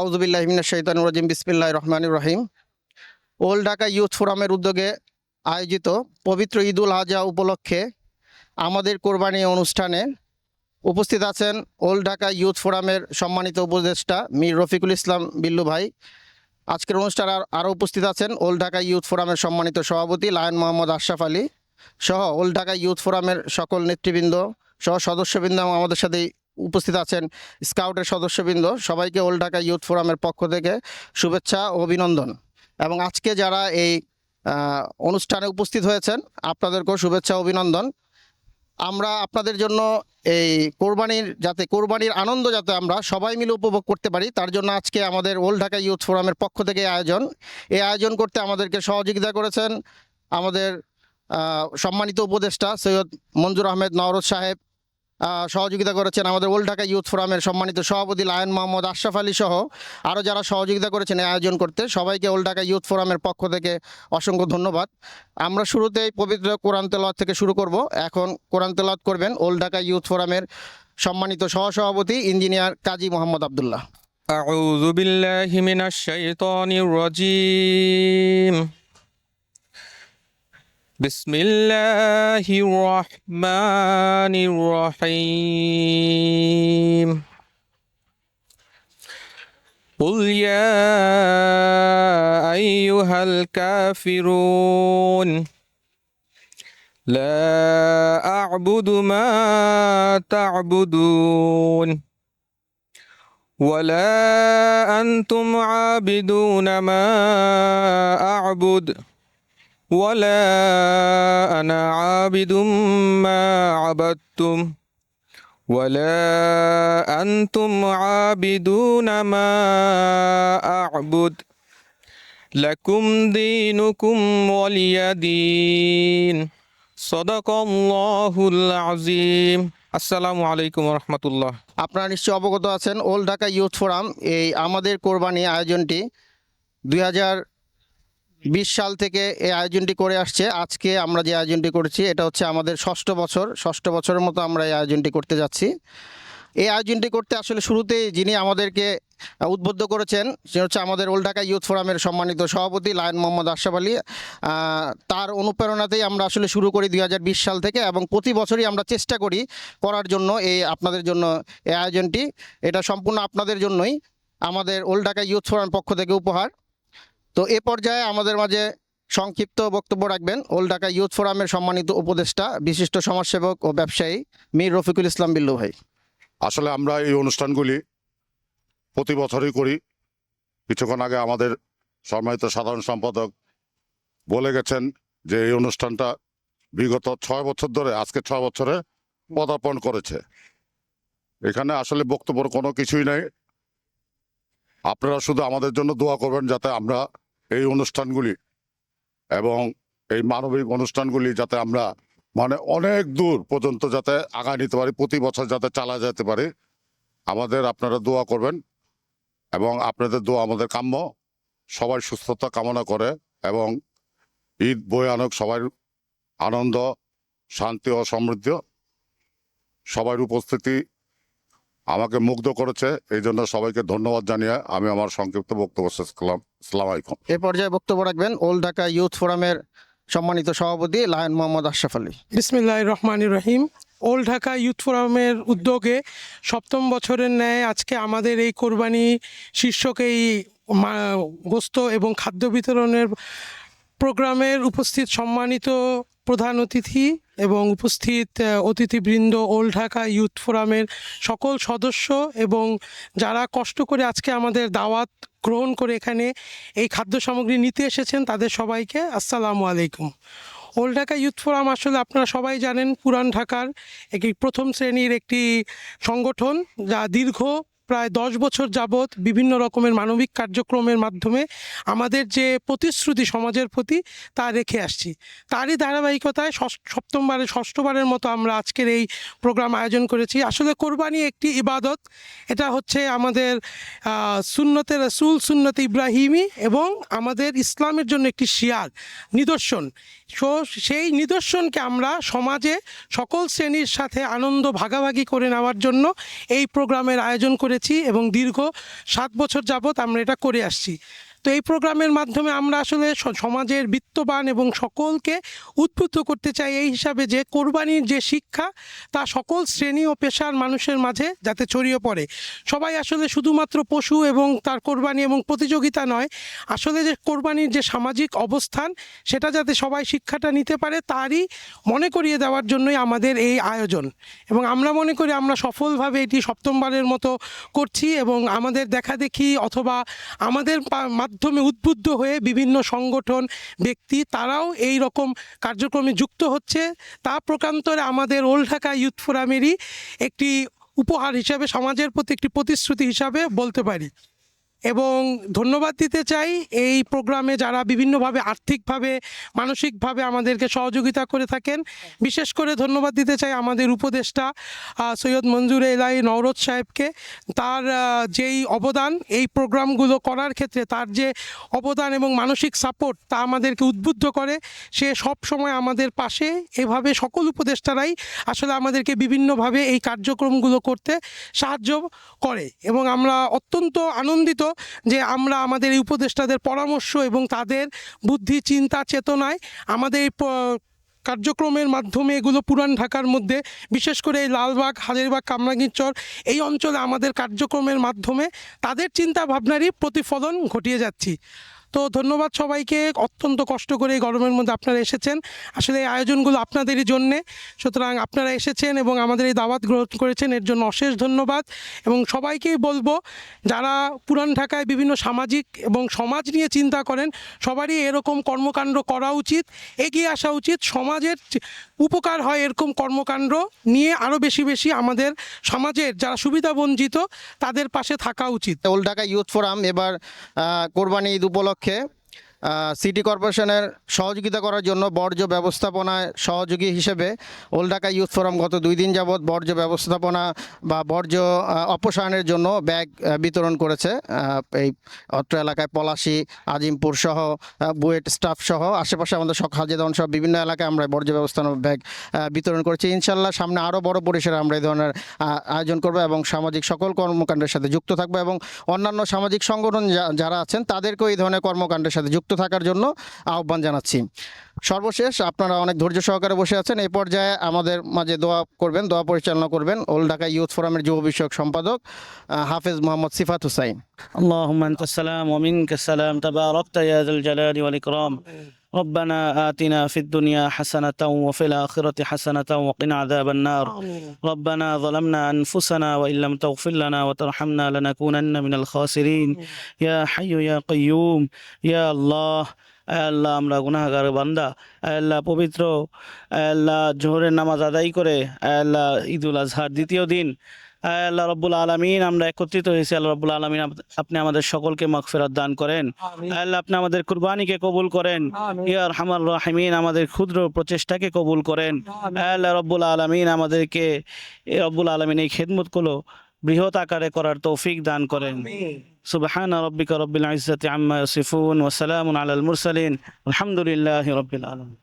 আউজুবিল্লাহমিনা শৈতান রাজিম বিসমিল্লাহ রহমান রহিম। ওল্ড ঢাকা ইউথ ফোরামের উদ্যোগে আয়োজিত পবিত্র ঈদুল আজহা উপলক্ষে আমাদের কোরবানি অনুষ্ঠানে উপস্থিত আছেন ওল্ড ঢাকা ইউথ ফোরামের সম্মানিত উপদেষ্টা মীর রফিকুল ইসলাম বিল্লু ভাই। আজকের অনুষ্ঠানে আর- আরও উপস্থিত আছেন ওল্ড ঢাকা ইউথ ফোরামের সম্মানিত সভাপতি লায়ন মোহাম্মদ আশরাফ আলী সহ ওল্ড ঢাকা ইউথ ফোরামের সকল নেতৃবৃন্দ সহ সদস্যবৃন্দ আমাদের সাথে উপস্থিত আছেন স্কাউটের সদস্যবৃন্দ। সবাইকে ওল্ড ঢাকা ইউথ ফোরামের পক্ষ থেকে শুভেচ্ছা ও অভিনন্দন। এবং আজকে যারা এই অনুষ্ঠানে উপস্থিত হয়েছেন, আপনাদেরকেও শুভেচ্ছা অভিনন্দন। আমরা আপনাদের জন্য এই কোরবানির যাতে, কোরবানির আনন্দ যাতে আমরা সবাই মিলে উপভোগ করতে পারি, তার জন্য আজকে আমাদের ওল্ড ঢাকা ইউথ ফোরামের পক্ষ থেকে আয়োজন। এই আয়োজন করতে আমাদেরকে সহযোগিতা করেছেন আমাদের সম্মানিত উপদেষ্টা সৈয়দ মঞ্জুর আহমেদ নওরোজ সাহেব সহযোগিতা করেছেন আমাদের ওল্ড ঢাকা ইউথ ফোরামের সম্মানিত সভাপতি লায়ন মোহাম্মদ আশরাফ আলী সহ আরও যারা সহযোগিতা করেছেন এই আয়োজন করতে সবাইকে ওল্ড ঢাকা ইউথ ফোরামের পক্ষ থেকে অসংখ্য ধন্যবাদ আমরা শুরুতেই পবিত্র কোরআন তেলাওয়াত থেকে শুরু করব এখন কোরআন তেলাওয়াত করবেন ওল্ড ঢাকা ইউথ ফোরামের সম্মানিত সহসভাপতি ইঞ্জিনিয়ার কাজী মোহাম্মদ আবদুল্লাহ أعوذ بالله من الشيطان الرجيم بسم الله الرحمن الرحيم قل يا أيها الكافرون لا أعبد ما تعبدون ولا أنتم عابدون ما أعبد. ولا أنا عابد ما عبدتم ولا أنتم عابدون ما أعبد لكم دينكم ولي دين صدق الله العظيم السلام عليكم ورحمة الله আপনারা নিশ্চয়ই অবগত আছেন ওল্ড ঢাকা ইউথ ফোরাম এই আমাদের কোরবানি আয়োজনটি দুই হাজার বিশ সাল থেকে এই আয়োজনটি করে আসছে। আজকে আমরা যে আয়োজনটি করেছি, এটা হচ্ছে আমাদের ষষ্ঠ বছর। ষষ্ঠ বছরের মতো আমরা এই আয়োজনটি করতে যাচ্ছি। এই আয়োজনটি করতে আসলে শুরুতেই যিনি আমাদেরকে উদ্বুদ্ধ করেছেন, সে হচ্ছে আমাদের ওল্ড ঢাকা ইউথ ফোরামের সম্মানিত সভাপতি লায়ন মোহাম্মদ আশরাফ আলী। তার অনুপ্রেরণাতেই আমরা আসলে শুরু করি দু হাজার বিশ সাল থেকে এবং প্রতি বছরই আমরা চেষ্টা করি করার জন্য এই আপনাদের জন্য এই আয়োজনটি। এটা সম্পূর্ণ আপনাদের জন্যই। আমাদের ওল্ড ঢাকা ইউথ ফোরামের পক্ষ থেকে উপহার। তো এ পর্যায়ে আমাদের মাঝে সংক্ষিপ্ত বক্তব্য রাখবেন। ওল্ড ঢাকা ইউথ ফোরামের সম্মানিত উপদেষ্টা, বিশিষ্ট সমাজসেবক ও ব্যবসায়ী মীর রফিকুল ইসলাম বিল্লু ভাই। আসলে আমরা এই অনুষ্ঠানগুলি প্রতি বছরই করি। কিছুক্ষণ আগে আমাদের সম্মানিত সাধারণ সম্পাদক বলে গেছেন যে এই অনুষ্ঠানটা বিগত ছয় বছর ধরে, আজকে ছয় বছরে পদার্পণ করেছে। এখানে আসলে বক্তব্য কোনো কিছুই নেই। আপনারা শুধু আমাদের জন্য দোয়া করবেন যাতে আমরা এই অনুষ্ঠানগুলি এবং এই মানবিক অনুষ্ঠানগুলি যাতে আমরা মানে অনেক দূর পর্যন্ত যাতে আগায় নিতে পারি, প্রতি বছর যাতে চালা যেতে পারে। আমাদের আপনারা দোয়া করবেন এবং আপনাদের দোয়া আমাদের কাম্য। সবাই সুস্থতা কামনা করে এবং ঈদ বই আনক সবার আনন্দ, শান্তি ও সমৃদ্ধ। সবার উপস্থিতি আমাকে মুগ্ধ করেছে এই জন্য সবাইকে ধন্যবাদ জানিয়ে আমি আমার সংক্ষিপ্ত বক্তব্য শেষ করলাম। সালাম আলাইকুম। এ পর্যায়ে বক্তব্য রাখবেন ওল্ড ঢাকা ইউথ ফোরামের সম্মানিত সভাপতি লায়ন মোহাম্মদ আশরাফ আলী। বিসমিল্লাহ রহমান রহিম। ওল্ড ঢাকা ইউথ ফোরামের উদ্যোগে সপ্তম বছরের ন্যায় আজকে আমাদের এই কোরবানি শীর্ষক এই মা- গোস্ত এবং খাদ্য বিতরণের প্রোগ্রামের উপস্থিত সম্মানিত প্রধান অতিথি এবং উপস্থিত অতিথিবৃন্দ, ওল্ড ঢাকা ইউথ ফোরামের সকল সদস্য এবং যারা কষ্ট করে আজকে আমাদের দাওয়াত গ্রহণ করে এখানে এই খাদ্য সামগ্রী নিতে এসেছেন, তাদের সবাইকে আসসালামু আলাইকুম। ওল্ড ঢাকা ইউথ ফোরাম আসলে আপনারা সবাই জানেন, পুরান ঢাকার একটি প্রথম শ্রেণির একটি সংগঠন যা দীর্ঘ প্রায় দশ বছর যাবৎ বিভিন্ন রকমের মানবিক কার্যক্রমের মাধ্যমে আমাদের যে প্রতিশ্রুতি সমাজের প্রতি তা রেখে আসছি। তারই ধারাবাহিকতায় সপ্তমবারের ষষ্ঠবারের মতো আমরা আজকের এই প্রোগ্রাম আয়োজন করেছি। আসলে কোরবানি একটি ইবাদত। এটা হচ্ছে আমাদের সুন্নতে রসুল, সুন্নতে ইব্রাহিমি এবং আমাদের ইসলামের জন্য একটি শিয়ার নিদর্শন। সো সেই নিদর্শনকে আমরা সমাজে সকল শ্রেণির সাথে আনন্দ ভাগাভাগি করে নেওয়ার জন্য এই প্রোগ্রামের আয়োজন করেছি এবং দীর্ঘ সাত বছর যাবৎ আমরা এটা করে আসছি। তো এই প্রোগ্রামের মাধ্যমে আমরা আসলে সমাজের বিত্তবান এবং সকলকে উদ্বুদ্ধ করতে চাই। এই হিসাবে যে কোরবানির যে শিক্ষা, তা সকল শ্রেণি ও পেশার মানুষের মাঝে যাতে ছড়িয়ে পড়ে। সবাই আসলে শুধুমাত্র পশু এবং তার কোরবানি এবং প্রতিযোগিতা নয়, আসলে যে কোরবানির যে সামাজিক অবস্থান, সেটা যাতে সবাই শিক্ষাটা নিতে পারে, তারই মনে করিয়ে দেওয়ার জন্যই আমাদের এই আয়োজন। এবং আমরা মনে করি আমরা সফলভাবে এটি সপ্তমবারের মতো করছি এবং আমাদের দেখাদেখি অথবা আমাদের মাধ্যমে উদ্বুদ্ধ হয়ে বিভিন্ন সংগঠন, ব্যক্তি তারাও এই রকম কার্যক্রমে যুক্ত হচ্ছে। তা প্রকান্তরে আমাদের ওল্ড ঢাকা ইউথ ফোরামেরই একটি উপহার হিসাবে, সমাজের প্রতি একটি প্রতিশ্রুতি হিসাবে বলতে পারি। এবং ধন্যবাদ দিতে চাই এই প্রোগ্রামে যারা বিভিন্নভাবে আর্থিকভাবে, মানসিকভাবে আমাদেরকে সহযোগিতা করে থাকেন। বিশেষ করে ধন্যবাদ দিতে চাই আমাদের উপদেষ্টা সৈয়দ মঞ্জুর এলাই নওরোজ সাহেবকে। তার যেই অবদান, এই প্রোগ্রামগুলো করার ক্ষেত্রে তার যে অবদান এবং মানসিক সাপোর্ট তা আমাদেরকে উদ্বুদ্ধ করে, সে সব সময় আমাদের পাশে। এভাবে সকল উপদেষ্টারাই আসলে আমাদেরকে বিভিন্নভাবে এই কার্যক্রমগুলো করতে সাহায্য করে এবং আমরা অত্যন্ত আনন্দিত যে আমরা আমাদের এই উপদেষ্টাদের পরামর্শ এবং তাদের বুদ্ধি, চিন্তা, চেতনায় আমাদের এই কার্যক্রমের মাধ্যমে এগুলো পুরান ঢাকার মধ্যে, বিশেষ করে এই লালবাগ হাজারিবাগ কামরাঙ্গীরচর, এই অঞ্চলে আমাদের কার্যক্রমের মাধ্যমে তাদের চিন্তা ভাবনারই প্রতিফলন ঘটিয়ে যাচ্ছি। তো ধন্যবাদ সবাইকে। অত্যন্ত কষ্ট করে এই গরমের মধ্যে আপনারা এসেছেন। আসলে এই আয়োজনগুলো আপনাদেরই জন্যে। সুতরাং আপনারা এসেছেন এবং আমাদের এই দাওয়াত গ্রহণ করেছেন, এর জন্য অশেষ ধন্যবাদ। এবং সবাইকেই বলব, যারা পুরান ঢাকায় বিভিন্ন সামাজিক এবং সমাজ নিয়ে চিন্তা করেন, সবারই এরকম কর্মকাণ্ড করা উচিত, এগিয়ে আসা উচিত। সমাজের উপকার হয় এরকম কর্মকাণ্ড নিয়ে আরও বেশি বেশি আমাদের সমাজের যারা সুবিধা বঞ্চিত, তাদের পাশে থাকা উচিত। ওল্ড ঢাকা ইউথ ফোরাম এবার কোরবানি ঈদ উপলক্ষে okay. সিটি কর্পোরেশনের সহযোগিতা করার জন্য বর্জ্য ব্যবস্থাপনায় সহযোগী হিসেবে ওল্ড ঢাকা ইউথ ফোরাম গত দুই দিন যাবৎ বর্জ্য ব্যবস্থাপনা বা বর্জ্য অপসারণের জন্য ব্যাগ বিতরণ করেছে। এই অত্র এলাকায় পলাশি, আজিমপুর সহ বুয়েট স্টাফ সহ, আশেপাশে আমাদের সব হাজেদন সহ বিভিন্ন এলাকায় আমরা বর্জ্য ব্যবস্থাপনা ব্যাগ বিতরণ করেছি। ইনশাল্লাহ সামনে আরও বড় পরিসরে আমরা এই ধরনের আয়োজন করব এবং সামাজিক সকল কর্মকাণ্ডের সাথে যুক্ত থাকব এবং অন্যান্য সামাজিক সংগঠন যারা আছেন তাদেরকেও এই ধরনের কর্মকাণ্ডের সাথে যুক্ত যুক্ত থাকার জন্য আহ্বান জানাচ্ছি। সর্বশেষ আপনারা অনেক ধৈর্য সহকারে বসে আছেন। এই পর্যায়ে আমাদের মাঝে দোয়া করবেন, দোয়া পরিচালনা করবেন ওল ঢাকা ইউথ ফোরামের যুব বিষয়ক সম্পাদক হাফেজ মোহাম্মদ সিফাত হুসাইন। আল্লাহ সালাম ওমিন সালাম তাবা রক্তা ইয়াজুল জালাল ربنا آتنا في الدنيا حسنة وفي الآخرة حسنة وقنا عذاب النار ربنا ظلمنا أنفسنا وإن لم تغفر لنا وترحمنا لنكونن من الخاسرين يا حي يا قيوم يا الله আয় আল্লাহ আমরা গুনাহগার বান্দা আয় আল্লাহ পবিত্র আয় আল্লাহ জোহরের নামাজ আদায় করে আয় আল্লাহ ঈদুল আজহার দ্বিতীয় দিন আয় আল্লাহ রব্বুল আলমিন আমরা একত্রিত হয়েছি আল্লাহ রব্বুল আলমিন আপনি আমাদের সকলকে মাগফিরাত দান করেন। আল্লাহ আপনি আমাদের কুরবানিকে কবুল করেন। ইয়া রহমান রাহিমিন আমাদের ক্ষুদ্র প্রচেষ্টাকে কবুল করেন। আল্লাহ রব্বুল আলমিন আমাদেরকে এ রব্বুল আলমিন এই খেদমতগুলো বৃহৎ আকারে করার তৌফিক দান করেন। সুবহান রব্বিকা রব্বিল ইজ্জাতি আম্মা ইয়াসিফুন ওয়া সালামুন আলাল মুরসালিন। আলহামদুলিল্লাহি রব্বিল আলামিন।